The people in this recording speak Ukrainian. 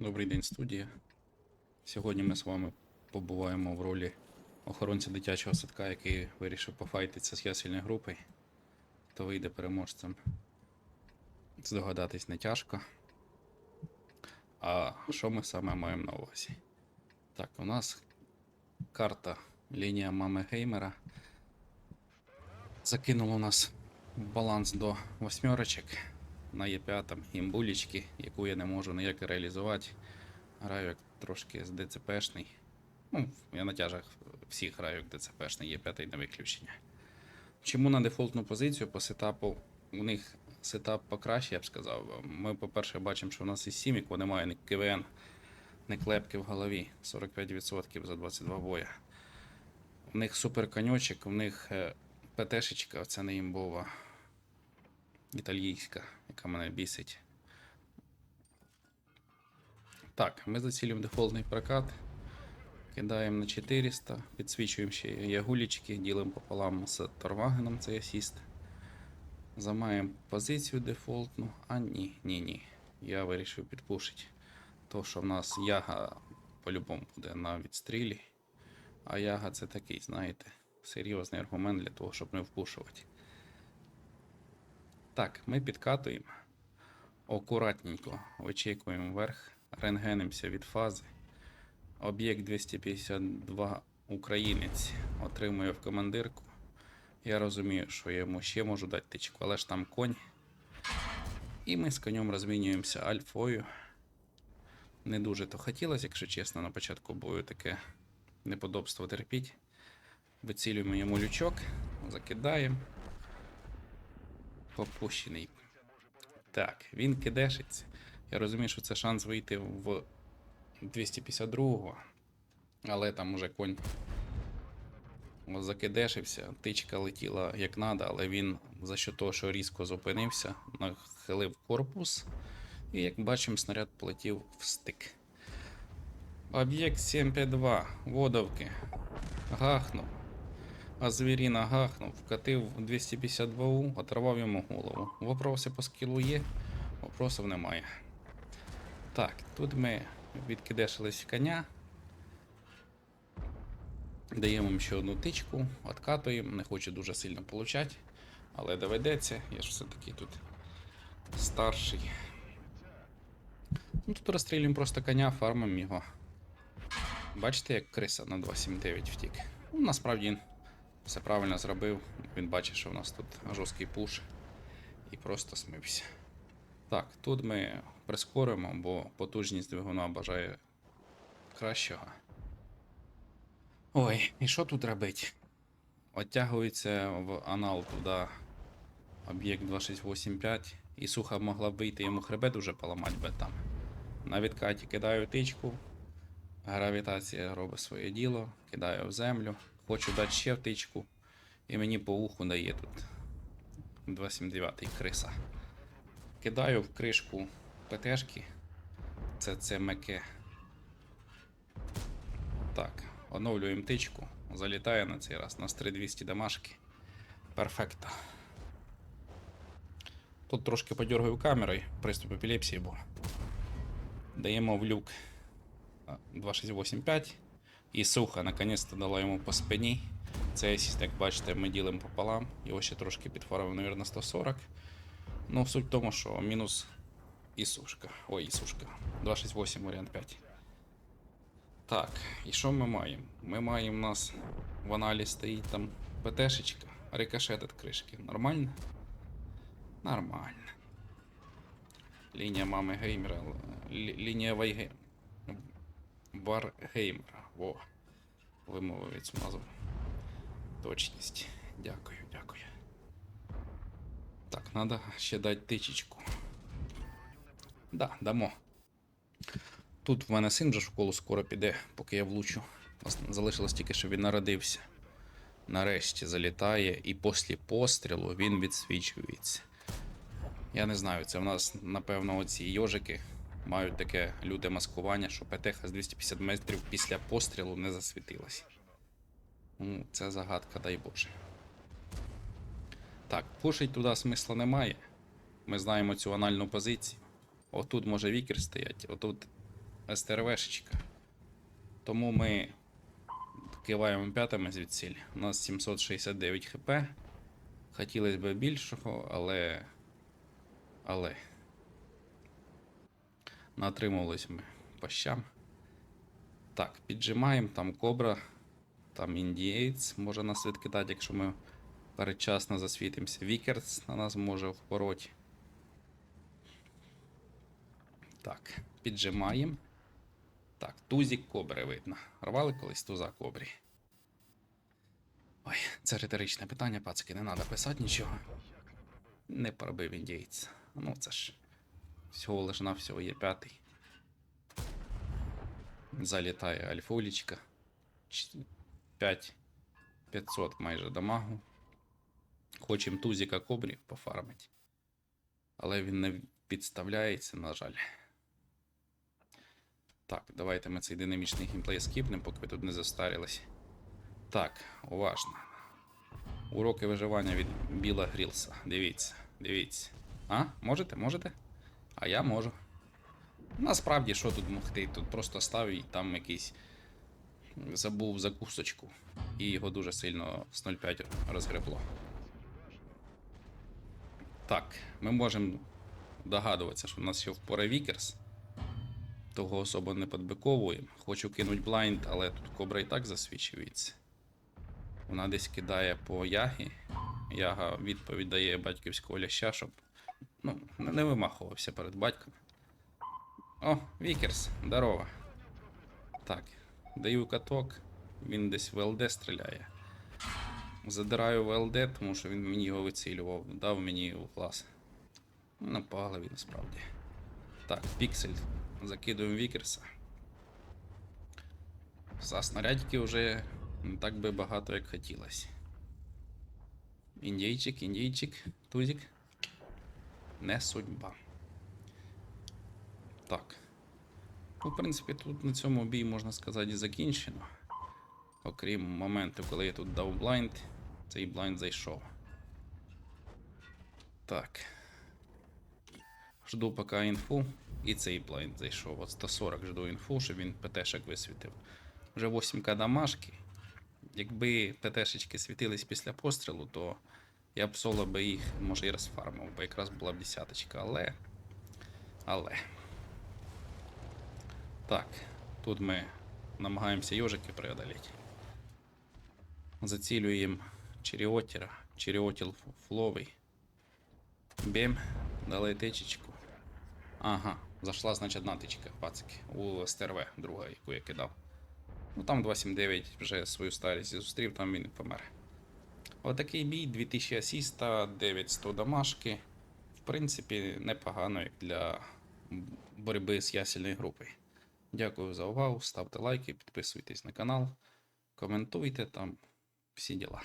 Добрий день, студія. Сьогодні ми з вами побуваємо в ролі охоронця дитячого садка, який вирішив пофайтитися з ясельною групою. Хто вийде переможцем, здогадатись не тяжко. А що ми саме маємо на увазі? Так, у нас карта лінія мами геймера. Закинуло нас баланс до восьмерочок на Е5 імбулічки, яку я не можу ніяк реалізувати. Граю як трошки з ДЦПшний. Ну, я на тяжах всіх граю як ДЦПшний, Е5 не виключення. Чому на дефолтну позицію по сетапу у них сетап покраще, я б сказав. Ми, по-перше, бачимо, що в нас і сімік, вони мають ні КВН, ні клепки в голові. 45% за 22 боя. У них супер коньочок, у них е, ПТшечка, це не імбова італійська, яка мене бісить. Так, ми зацілюємо дефолтний прокат. Кидаємо на 400, підсвічуємо ще ягулічки, ділимо пополам з Торвагеном цей асіст. Замаємо позицію дефолтну. А ні, ні, ні. Я вирішив підпушити. То, що в нас яга по-любому буде на відстрілі. А яга це такий, знаєте, серйозний аргумент для того, щоб не впушувати. Так, ми підкатуємо. Акуратненько вичікуємо вверх, рентгенимося від фази. Об'єкт 252 українець отримує в командирку. Я розумію, що я йому ще можу дати тичку, але ж там конь. І ми з конем розмінюємося альфою. Не дуже то хотілося, якщо чесно, на початку бою таке неподобство терпіть. Вицілюємо йому лючок, закидаємо. Попущений. Так, він кидешиться. Я розумію, що це шанс вийти в 252-го, але там уже конь закидешився, тичка летіла як надо, але він за що того, що різко зупинився, нахилив корпус, і як бачимо, снаряд полетів в стик. Об'єкт 752, водовки. Гахнув. А звіріна гахнув, вкатив 252, оторвав йому голову. Вопроси по скілу є, вопросів немає. Так, тут ми відкидешились коня. Даємо їм ще одну тичку, откатуємо, не хочу дуже сильно получати, але доведеться, я ж все-таки тут старший. Ну, тут розстрілюємо просто коня, фармимо його. Бачите, як криса на 279 втік. Ну, насправді все правильно зробив. Він бачить, що в нас тут жорсткий пуш. І просто смився. Так, тут ми прискоримо, бо потужність двигуна бажає кращого. Ой, і що тут робить? Оттягується в анал туди об'єкт 2685, і суха могла б вийти йому хребет уже поламати би там. На відкаті кидаю тичку, гравітація робить своє діло, кидаю в землю, хочу дати ще втичку, і мені по уху дає тут 279 криса. Кидаю в кришку ПТшки. Це це меке. Так, оновлюємо тичку. Залітає на цей раз. У нас 3200 дамашки. Перфекто. Тут трошки подергаю камерою, приступ епілепсії був. Даємо в люк 2685. І суха наконець-то дала йому по спині. Асіст, як бачите, ми ділимо пополам. Його ще трошки підфарив, мабуть, 140. Ну, суть в тому, що мінус Ісушка. Ой, Ісушка. 268 варіант 5. Так, і що ми маємо? Ми маємо у нас в аналі стоїть там ПТшечка, рикошет від кришки. Нормально? Нормально. Лінія мами геймера. лі- Лінія вайге... Варгеймера. Во. Вимовив цю назву. Точність. Дякую, дякую. Так, надо ще дати тичечку. Да, дамо. Тут в мене син вже в школу скоро піде, поки я влучу. Залишилось тільки, що він народився. Нарешті залітає, і після пострілу він відсвічується. Я не знаю, це в нас, напевно, оці йожики мають таке люте маскування, що ПТХ з 250 метрів після пострілу не засвітилась. Ну, це загадка, дай Боже. Так, пушить туди смисла немає. Ми знаємо цю анальну позицію. Отут може вікер стоять, отут СТРВшечка. Тому ми киваємо п'ятами звідсіль. У нас 769 хп. Хотілося б більшого, але. Але. Натримувались ми по щам. Так, піджимаємо, там кобра, там індієць може нас відкидати, якщо ми передчасно засвітимося. Вікерс на нас може впороти. Так, піджимаємо. Так, тузік кобри видно. Рвали колись туза кобрі. Ой, це риторичне питання, пацики, не треба писати нічого. Не пробив індійця. Ну, це ж всього лиш на всього є п'ятий. Залітає альфулічка. 5 500 майже дамагу. Хочемо тузіка кобрі пофармить. Але він не підставляється, на жаль. Так, давайте ми цей динамічний геймплей скіпнемо, поки ви тут не застарились. Так, уважно. Уроки виживання від Біла Грілса. Дивіться, дивіться. А, можете? Можете? А я можу. Насправді, що тут могти? Тут просто став і там якийсь забув закусочку. І його дуже сильно з 0,5 розгребло. Так, ми можемо догадуватися, що в нас ще впоре Вікерс. Того особо не підбиковуємо. Хочу кинуть блайнд, але тут кобра і так засвічується. Вона десь кидає по ягі. Яга відповідь дає батьківського ляща, щоб ну, не вимахувався перед батьком. О, Вікерс, здорово. Так, даю каток, він десь в ЛД стріляє. Задираю в ЛД, тому що він мені його вицілював, дав мені у клас. Ну, Напали він насправді. Так, піксель. Закидуємо Вікерса. За снарядики вже не так би багато, як хотілося. Індійчик, індійчик, тузик. Не судьба. Так. Ну, в принципі, тут на цьому бій, можна сказати, закінчено. Окрім моменту, коли я тут дав блайнд, цей блайнд зайшов. Так. Жду поки інфу. І цей блайнд зайшов. От 140 жду інфу, щоб він ПТшек висвітив. Вже 8к дамашки. Якби ПТшечки світились після пострілу, то я б соло би їх, може, і розфармив, бо якраз була б десяточка, але. Але. Так, тут ми намагаємося йожики преодоліти. Зацілюємо черіотера. Черіотіл фловий. Бім, дали тичечку. Ага, зайшла, значить, одна тичка, пацики. У СТРВ, друга, яку я кидав. Ну там 279 вже свою старість зустрів, там він і помер. Отакий бій, 2000 асіста, 900 домашки. В принципі, непогано як для боротьби з ясельною групою. Дякую за увагу. Ставте лайки, підписуйтесь на канал, коментуйте там всі діла.